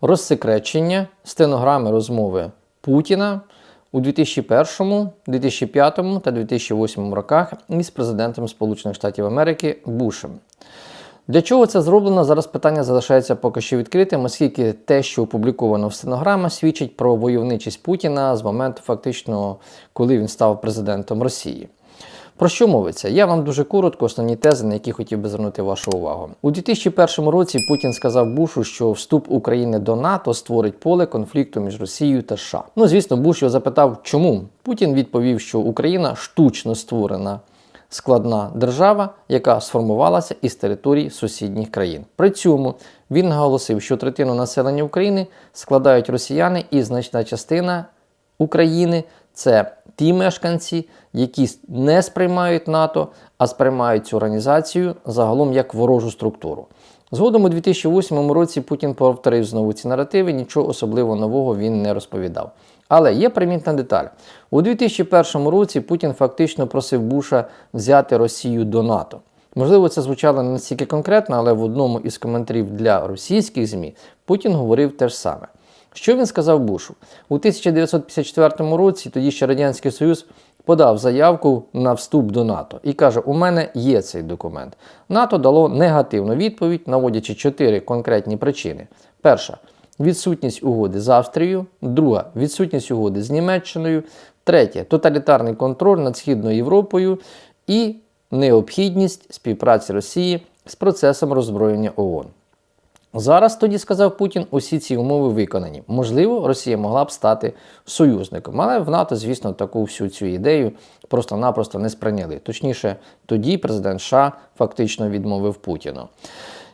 розсекречення стенограми розмови Путіна у 2001, 2005 та 2008 роках із президентом Сполучених Штатів Америки Бушем. Для чого це зроблено? Зараз питання залишається поки що відкритим, оскільки те, що опубліковано в стенограмах, свідчить про войовничість Путіна з моменту, фактично, коли він став президентом Росії. Про що мовиться? Я вам дуже коротко основні тези, на які хотів би звернути вашу увагу. У 2001 році Путін сказав Бушу, що вступ України до НАТО створить поле конфлікту між Росією та США. Ну, звісно, Буш його запитав, чому. Путін відповів, що Україна штучно створена складна держава, яка сформувалася із територій сусідніх країн. При цьому він наголосив, що третину населення України складають росіяни, і значна частина України це ті мешканці, які не сприймають НАТО, а сприймають цю організацію загалом як ворожу структуру. Згодом у 2008 році Путін повторив знову ці наративи, нічого особливо нового він не розповідав. Але є примітна деталь. У 2001 році Путін фактично просив Буша взяти Росію до НАТО. Можливо, це звучало не настільки конкретно, але в одному із коментарів для російських ЗМІ Путін говорив те ж саме. Що він сказав Бушу? У 1954 році тоді ще Радянський Союз подав заявку на вступ до НАТО і каже: у мене є цей документ. НАТО дало негативну відповідь, наводячи чотири конкретні причини. Перша відсутність угоди з Австрією, друга відсутність угоди з Німеччиною, третє тоталітарний контроль над Східною Європою і необхідність співпраці Росії з процесом роззброєння ООН. Зараз тоді сказав Путін, усі ці умови виконані. Можливо, Росія могла б стати союзником, але в НАТО, звісно, таку всю цю ідею просто-напросто не сприйняли. Точніше, тоді президент США фактично відмовив Путіну.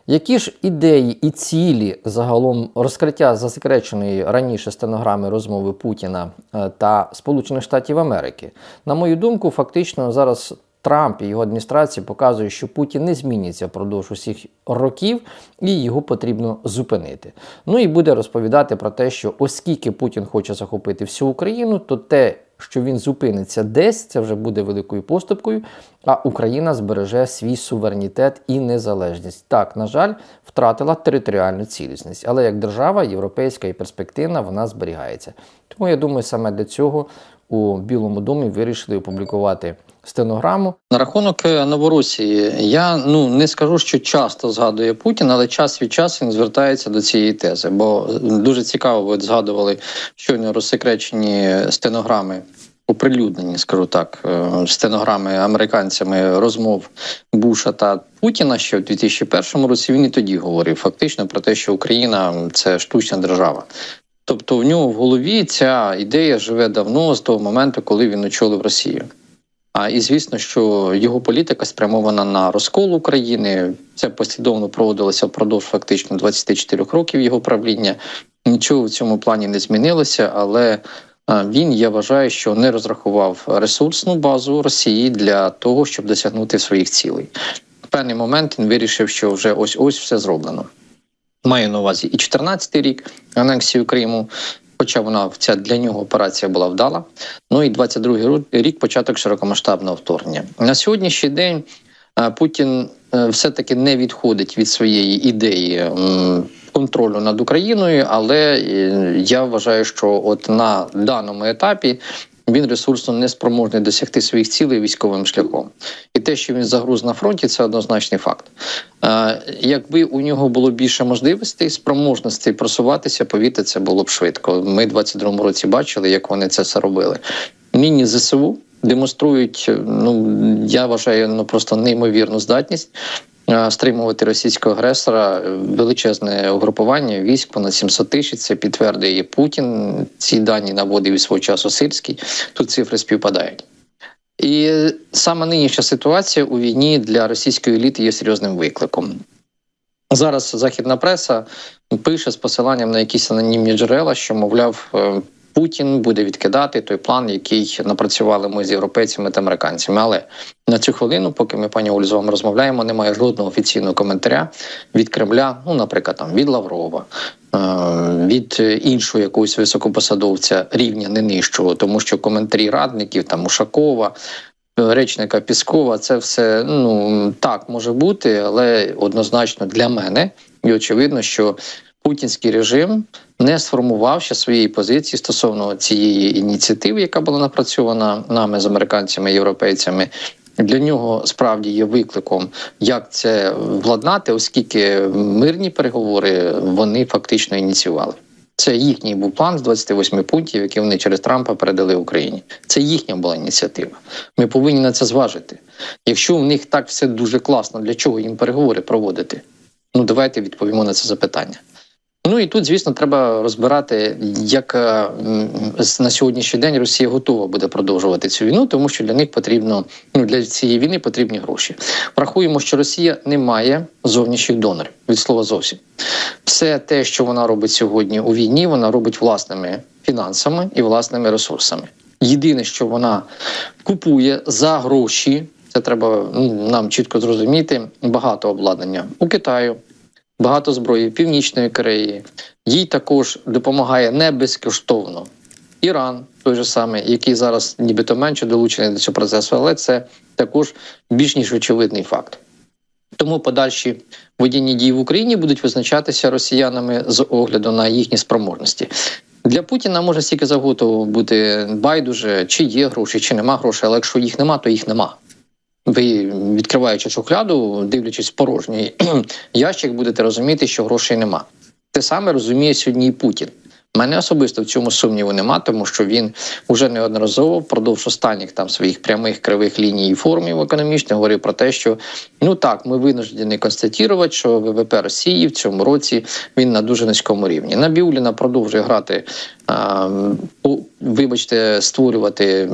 Які ж ідеї і цілі загалом розкриття засекреченої раніше стенограми розмови Путіна е, та Сполучених Штатів Америки? На мою думку, фактично зараз Трамп і його адміністрація показує, що Путін не зміниться впродовж усіх років, і його потрібно зупинити. Ну і буде розповідати про те, що оскільки Путін хоче захопити всю Україну, то те, що він зупиниться десь, це вже буде великою поступкою, а Україна збереже свій суверенітет і незалежність. Так, на жаль, втратила територіальну цілісність, але як держава, європейська і перспективна, вона зберігається. Тому я думаю, саме для цього у Білому домі вирішили опублікувати стенограму. На рахунок е, Новоросії, я ну не скажу, що часто згадує Путін, але час від часу він звертається до цієї тези. Бо дуже цікаво, ви згадували щойно розсекречені стенограми, оприлюднені, скажу так, е, стенограми американцями розмов Буша та Путіна. Що в 2001 році він і тоді говорив фактично про те, що Україна це штучна держава. Тобто в нього в голові ця ідея живе давно з того моменту, коли він очолив Росію. А і звісно, що його політика спрямована на розкол України. Це послідовно проводилося впродовж фактично 24 років його правління. Нічого в цьому плані не змінилося, але він я вважаю, що не розрахував ресурсну базу Росії для того, щоб досягнути своїх цілей. В певний момент він вирішив, що вже ось ось все зроблено. Маю на увазі і 14-й рік анексію Криму, хоча вона ця для нього операція була вдала. Ну і 22-й рік початок широкомасштабного вторгнення. На сьогоднішній день Путін е, все-таки не відходить від своєї ідеї контролю над Україною, але е, я вважаю, що от на даному етапі. Він ресурсно не спроможний досягти своїх цілей військовим шляхом, і те, що він загруз на фронті, це однозначний факт. Якби у нього було більше можливостей, спроможностей просуватися, повірте, це було б швидко. Ми в 22-му році бачили, як вони це все робили. Міні ЗСУ демонструють. Ну я вважаю, ну просто неймовірну здатність. Стримувати російського агресора величезне угрупування військ понад 700 тисяч. Це підтвердує Путін. Ці дані наводив свого часу Сирський. Тут цифри співпадають. І саме нинішня ситуація у війні для російської еліти є серйозним викликом. Зараз західна преса пише з посиланням на якісь анонімні джерела, що мовляв. Путін буде відкидати той план, який напрацювали ми з європейцями та американцями. Але на цю хвилину, поки ми пані Олі з вами розмовляємо, немає жодного офіційного коментаря від Кремля. Ну, наприклад, там від Лаврова, е, від іншого якогось високопосадовця рівня не нижчого, тому що коментарі радників там Ушакова. Речника Піскова, це все ну так може бути, але однозначно для мене і очевидно, що путінський режим не сформував ще своєї позиції стосовно цієї ініціативи, яка була напрацьована нами з американцями і європейцями. Для нього справді є викликом, як це владнати, оскільки мирні переговори вони фактично ініціювали. Це їхній був план з 28 пунктів, які вони через Трампа передали Україні. Це їхня була ініціатива. Ми повинні на це зважити. Якщо в них так все дуже класно, для чого їм переговори проводити? Ну давайте відповімо на це запитання. Ну і тут, звісно, треба розбирати, як е, на сьогоднішній день Росія готова буде продовжувати цю війну, тому що для них потрібно ну для цієї війни потрібні гроші. Врахуємо, що Росія не має зовнішніх донорів від слова зовсім. Все те, що вона робить сьогодні у війні, вона робить власними фінансами і власними ресурсами. Єдине, що вона купує за гроші, це треба ну, нам чітко зрозуміти. Багато обладнання у Китаю, багато зброї Північної Кореї. Їй також допомагає не безкоштовно. Іран, той же самий, який зараз нібито менше долучений до цього процесу, але це також більш ніж очевидний факт. Тому подальші воєнні дії в Україні будуть визначатися росіянами з огляду на їхні спроможності. Для Путіна може стільки завгодно бути байдуже, чи є гроші, чи нема грошей, але якщо їх нема, то їх нема. Ви, відкриваючи шухляду, дивлячись порожній ящик, будете розуміти, що грошей нема. Те саме розуміє сьогодні і Путін. Мене особисто в цьому сумніву нема, тому що він уже неодноразово впродовж останніх там своїх прямих кривих ліній і формів економічних говорив про те, що ну так, ми винуждені констатувати, що ВВП Росії в цьому році він на дуже низькому рівні. Набіуліна продовжує грати, а, вибачте, створювати,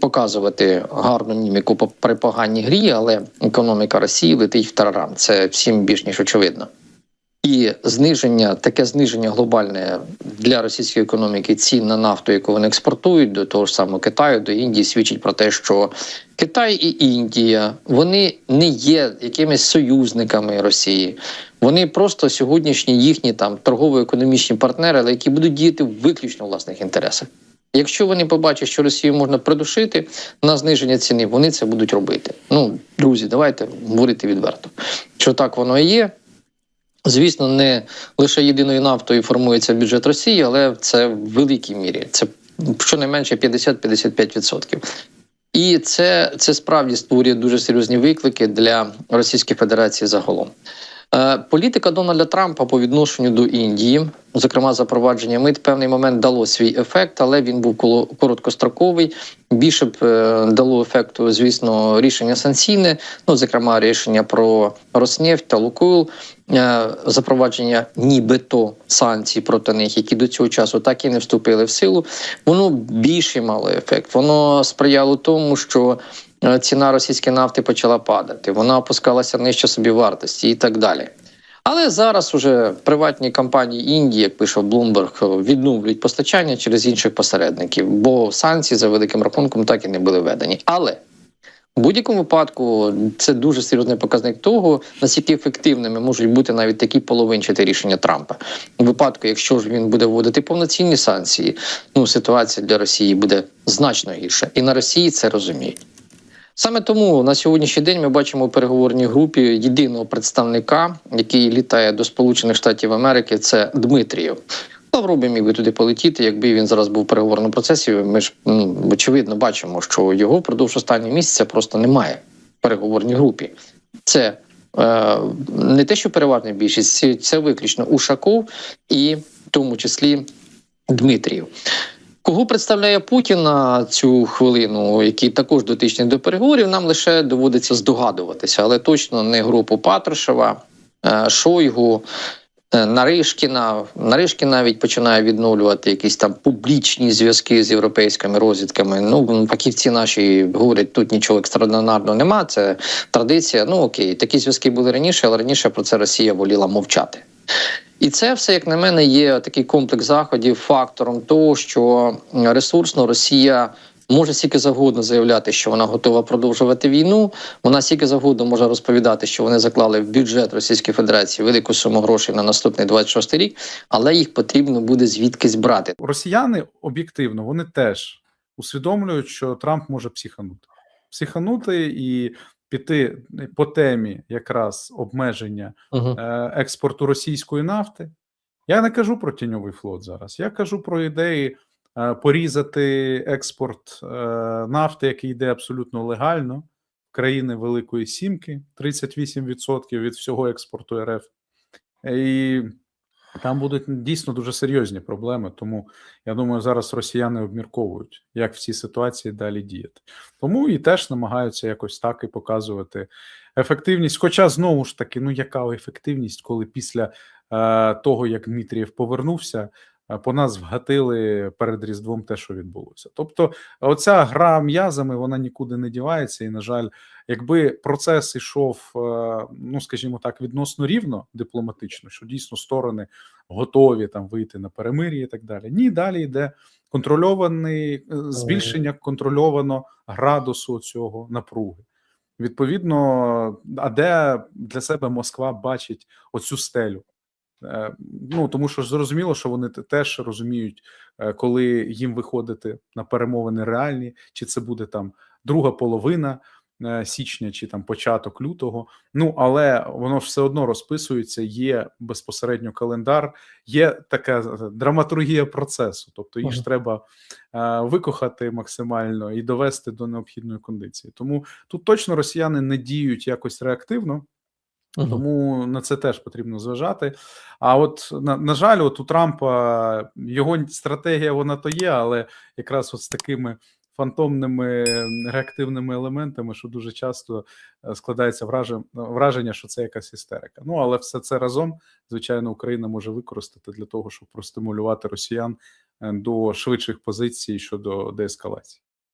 показувати гарну міміку по- при поганій грі, але економіка Росії летить в тарарам. Це всім більш ніж очевидно. І зниження, таке зниження глобальне для російської економіки цін на нафту, яку вони експортують до того ж самого Китаю, до Індії, свідчить про те, що Китай і Індія вони не є якимись союзниками Росії. Вони просто сьогоднішні їхні там торгово-економічні партнери, але які будуть діяти виключно в власних інтересах. Якщо вони побачать, що Росію можна придушити на зниження ціни, вони це будуть робити. Ну, друзі, давайте говорити відверто, що так воно і є. Звісно, не лише єдиною нафтою формується бюджет Росії, але це в великій мірі. Це щонайменше 50-55%. І це, це справді створює дуже серйозні виклики для Російської Федерації загалом. Е, Політика Дональда Трампа по відношенню до Індії, зокрема запровадження мит, певний момент дало свій ефект, але він був короткостроковий. Більше б е, дало ефекту, звісно, рішення санкційне, ну зокрема рішення про Роснефть та Лукойл, запровадження нібито санкцій проти них, які до цього часу так і не вступили в силу. Воно більше мало ефект. Воно сприяло тому, що е, ціна російської нафти почала падати, вона опускалася нижче собі вартості і так далі. Але зараз уже приватні компанії Індії, як пише Bloomberg, відновлюють постачання через інших посередників, бо санкції за великим рахунком так і не були введені. Але в будь-якому випадку це дуже серйозний показник того, наскільки ефективними можуть бути навіть такі половинчаті рішення Трампа. У випадку, якщо ж він буде вводити повноцінні санкції, ну ситуація для Росії буде значно гірша, і на Росії це розуміють. Саме тому на сьогоднішній день ми бачимо у переговорній групі єдиного представника, який літає до Сполучених Штатів Америки, це Дмитрієв. Лавров міг би туди полетіти, якби він зараз був у переговорному процесі. Ми ж ну, очевидно бачимо, що його впродовж останнього місяця просто немає в переговорній групі. Це е, не те, що переважна більшість, це, виключно Ушаков і в тому числі Дмитрієв. Кого представляє Путін на цю хвилину, який також дотичний до переговорів, нам лише доводиться здогадуватися, але точно не групу Патрушева, е, Шойгу, Наришкіна. Наришкін навіть починає відновлювати якісь там публічні зв'язки з європейськими розвідками. Ну фахівці наші говорять, тут нічого екстраординарного нема. Це традиція. Ну окей, такі зв'язки були раніше, але раніше про це Росія воліла мовчати. І це все, як на мене, є такий комплекс заходів фактором того, що ресурсно Росія може стільки завгодно заявляти, що вона готова продовжувати війну. Вона стільки завгодно може розповідати, що вони заклали в бюджет Російської Федерації велику суму грошей на наступний 26 рік, але їх потрібно буде звідкись брати. Росіяни об'єктивно вони теж усвідомлюють, що Трамп може психанути. Психанути і піти по темі якраз обмеження е, експорту російської нафти Я не кажу про тіньовий флот зараз. Я кажу про ідеї порізати експорт е, нафти, який йде абсолютно легально в країни Великої Сімки, 38% від всього експорту РФ. І там будуть дійсно дуже серйозні проблеми. Тому я думаю, зараз росіяни обмірковують, як в цій ситуації далі діяти. Тому і теж намагаються якось так і показувати ефективність. Хоча знову ж таки, ну яка ефективність, коли після е, того, як Дмитрієв повернувся, е, по нас вгатили перед Різдвом те, що відбулося. Тобто, оця гра м'язами вона нікуди не дівається. І, на жаль, якби процес ішов, е, ну скажімо так, відносно рівно дипломатично, що дійсно сторони готові там вийти на перемир'я і так далі. Ні, далі йде контрольований е, збільшення контрольовано градусу цього напруги. Відповідно, а де для себе Москва бачить оцю стелю? Е, Ну тому що зрозуміло, що вони теж розуміють, е, коли їм виходити на перемовини реальні, чи це буде там друга половина е, січня, чи там початок лютого. Ну але воно ж все одно розписується. Є безпосередньо календар, є така драматургія процесу, тобто їх ж Ага. треба викохати максимально і довести до необхідної кондиції. Тому тут точно росіяни не діють якось реактивно. Мгм. Тому на це теж потрібно зважати. А от на, на жаль, от у Трампа його стратегія вона то є, але якраз от з такими фантомними реактивними елементами, що дуже часто е, складається враження, враження, що це якась істерика. Ну але все це разом, звичайно, Україна може використати для того, щоб простимулювати росіян е, до швидших позицій щодо деескалації.